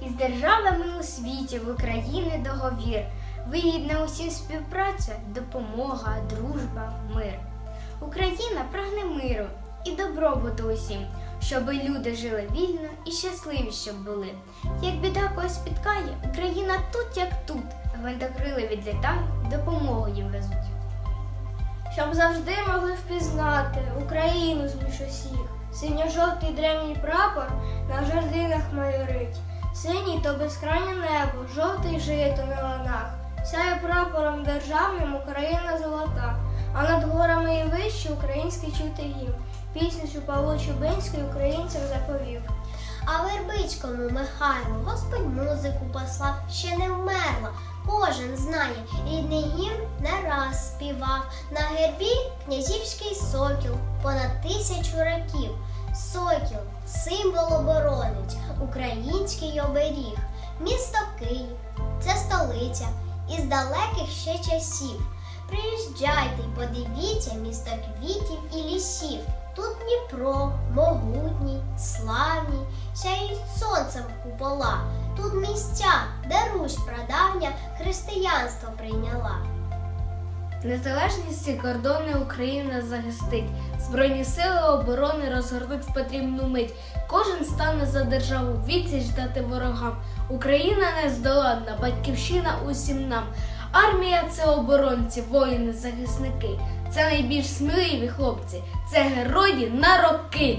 Із державами у світі в Україні договір. Вигідна усім співпраця, допомога, дружба, мир. Україна прагне миру і добробуту усім, щоби люди жили вільно і щасливі, щоб були. Як біда когось спіткає, Україна тут, як тут. Гвинтокрили відлітають, допомогу їм везуть. щоб завжди могли впізнати Україну з між усіх. Синьо-жовтий древній прапор на жердинах майорить. Синій то безкрайнє небо, жовтий жито на ланах. Сяє прапором державним Україна золота, а над горами і вище український чути гімн. Пісню Павло Чубинський українцям заповів. А Вербицькому Михайлу Господь музику послав, ще не вмерла. Кожен знає, рідний гімн не раз співав. На гербі князівський сокіл понад тисячу років. Сокіл символ оборонець, український оберіг. Місто Київ це столиця із далеких ще часів. Приїжджайте й подивіться місто квітів і лісів. Тут Дніпро, могутній, славні, сяють сонцем купола. Тут місця, де Русь прадавня християнство прийняла. Незалежність і кордони Україна захистить. Збройні сили оборони розгорнуть в потрібну мить. Кожен стане за державу відсіч дати ворогам. Україна нездоладна, батьківщина усім нам. Армія це оборонці, воїни, захисники. Це найбільш сміливі хлопці. Це герої на роки.